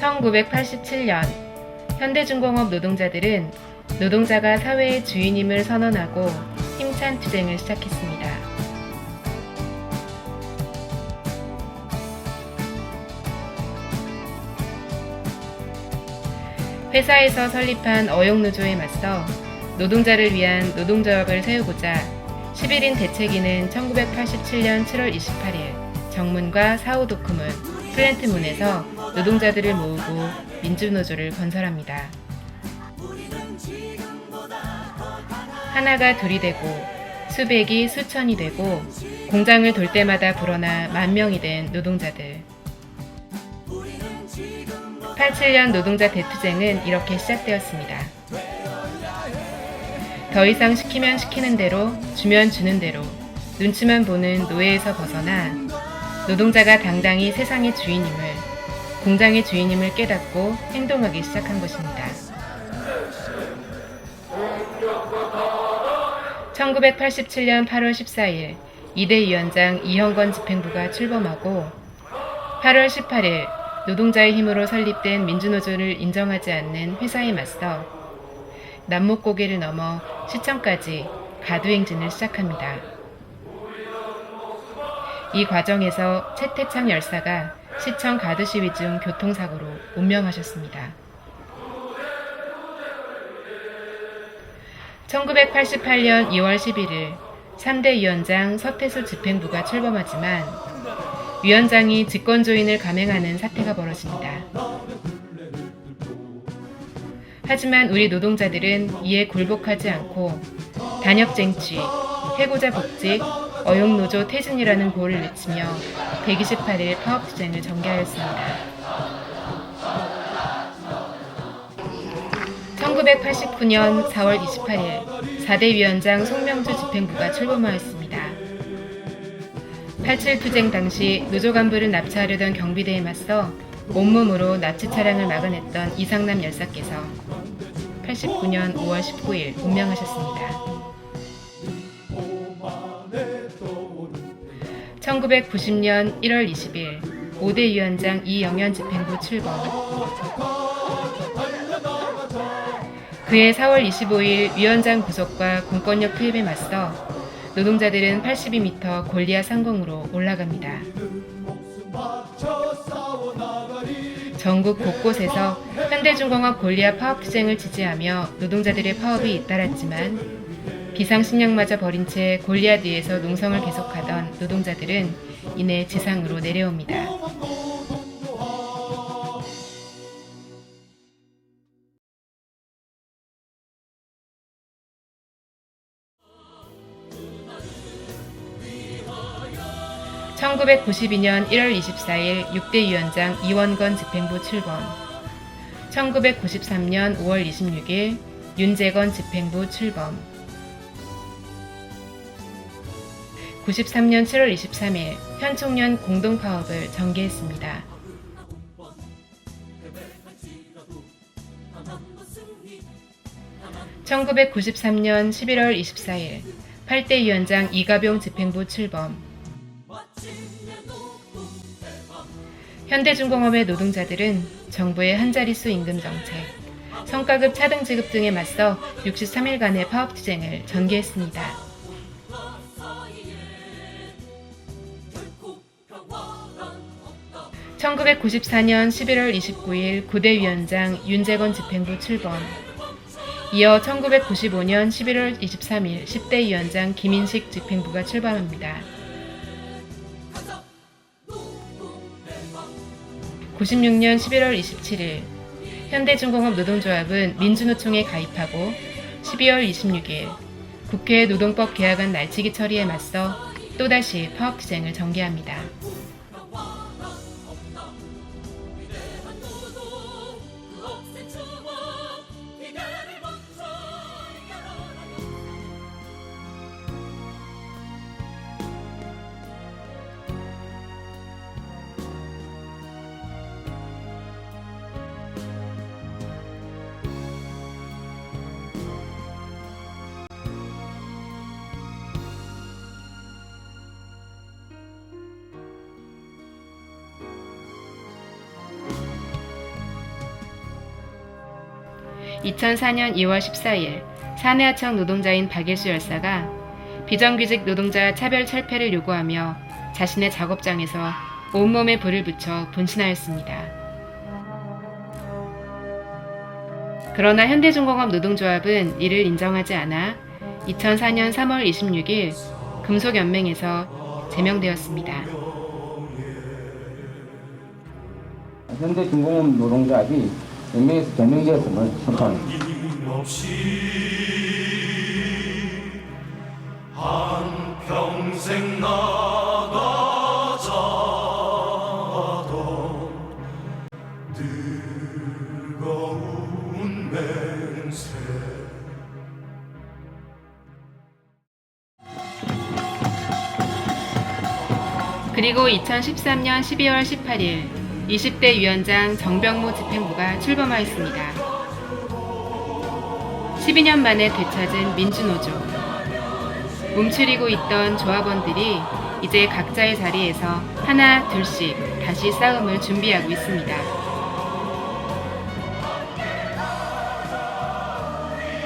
1987년 현대중공업 노동자들은 노동자가 사회의 주인임을 선언하고 힘찬 투쟁을 시작했습니다. 회사에서 설립한 어용노조에 맞서 노동자를 위한 노동조합을 세우고자 11인 대책위는 1987년 7월 28일 정문과 사우도크문, 플랜트문에서 노동자들을 모으고 민주노조를 건설합니다. 하나가 둘이 되고 수백이 수천이 되고 공장을 돌 때마다 불어나 만 명이 된 노동자들. 87년 노동자 대투쟁은 이렇게 시작되었습니다. 더 이상 시키면 시키는 대로, 주면 주는 대로, 눈치만 보는 노예에서 벗어나 노동자가 당당히 세상의 주인임을, 공장의 주인임을 깨닫고 행동하기 시작한 것입니다. 1987년 8월 14일 이대 위원장 이형건 집행부가 출범하고 8월 18일 노동자의 힘으로 설립된 민주노조를 인정하지 않는 회사에 맞서 남목고개를 넘어 시청까지 가두행진을 시작합니다. 이 과정에서 채태창 열사가 시청 가두 시위 중 교통사고로 운명하셨습니다. 1988년 2월 11일 3대 위원장 서태수 집행부가 출범하지만 위원장이 직권조인을 감행하는 사태가 벌어집니다. 하지만 우리 노동자들은 이에 굴복하지 않고 단협쟁취, 해고자 복직, 어용노조 퇴진이라는 구호를 외치며 128일 파업투쟁을 전개하였습니다. 1989년 4월 28일 4대 위원장 송명주 집행부가 출범하였습니다. 87 투쟁 당시 노조 간부를 납치하려던 경비대에 맞서 온몸으로 납치 차량을 막아냈던 이상남 열사께서 89년 5월 19일 운명하셨습니다. 1990년 1월 20일 5대 위원장 이영현 집행부 출범 그해 4월 25일 위원장 구속과 공권력 투입에 맞서 노동자들은 82m 골리아 상공으로 올라갑니다. 전국 곳곳에서 현대중공업 골리아 파업 투쟁을 지지하며 노동자들의 파업이 잇따랐지만 비상식량마저 버린 채 골리아 뒤에서 농성을 계속하던 노동자들은 이내 지상으로 내려옵니다. (1992년 1월 24일) 6대 위원장 이원건 집행부 출범 1993년 5월 26일 윤재건 집행부 출범 93년 7월 23일 현총련 공동파업을 전개했습니다. 1993년 11월 24일 8대 위원장 이가병 집행부 출범 현대중공업의 노동자들은 정부의 한자릿수 임금 정책, 성과급 차등 지급 등에 맞서 63일간의 파업 투쟁을 전개했습니다. 1994년 11월 29일 9대 위원장 윤재건 집행부 출범. 이어 1995년 11월 23일 10대 위원장 김인식 집행부가 출범합니다. 96년 11월 27일 현대중공업 노동조합은 민주노총에 가입하고 12월 26일 국회 노동법 개혁안 날치기 처리에 맞서 또다시 파업투쟁을 전개합니다. 2004년 2월 14일 사내하청 노동자인 박일수 열사가 비정규직 노동자 차별 철폐를 요구하며 자신의 작업장에서 온몸에 불을 붙여 분신하였습니다. 그러나 현대중공업 노동조합은 이를 인정하지 않아 2004년 3월 26일 금속연맹에서 제명되었습니다. 현대중공업 노동조합이 연맹에서 제명되었음을 선포합니다. 평생 나가자도 뜨거운 맹세 그리고 2013년 12월 18일 20대 위원장 정병모 집행부가 출범하였습니다. 12년 만에 되찾은 민주노조. 움츠리고 있던 조합원들이 이제 각자의 자리에서 하나 둘씩 다시 싸움을 준비하고 있습니다.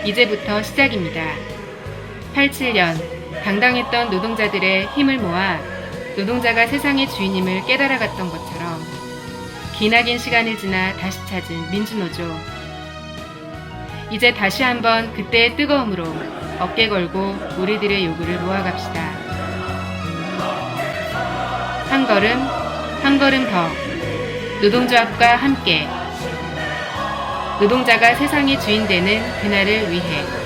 이제부터 시작입니다. 87년 당당했던 노동자들의 힘을 모아 노동자가 세상의 주인임을 깨달아갔던 것처럼 기나긴 시간을 지나 다시 찾은 민주노조. 이제 다시 한번 그때의 뜨거움으로 어깨 걸고 우리들의 요구를 모아갑시다. 한 걸음, 한 걸음 더. 노동조합과 함께. 노동자가 세상의 주인 되는 그날을 위해.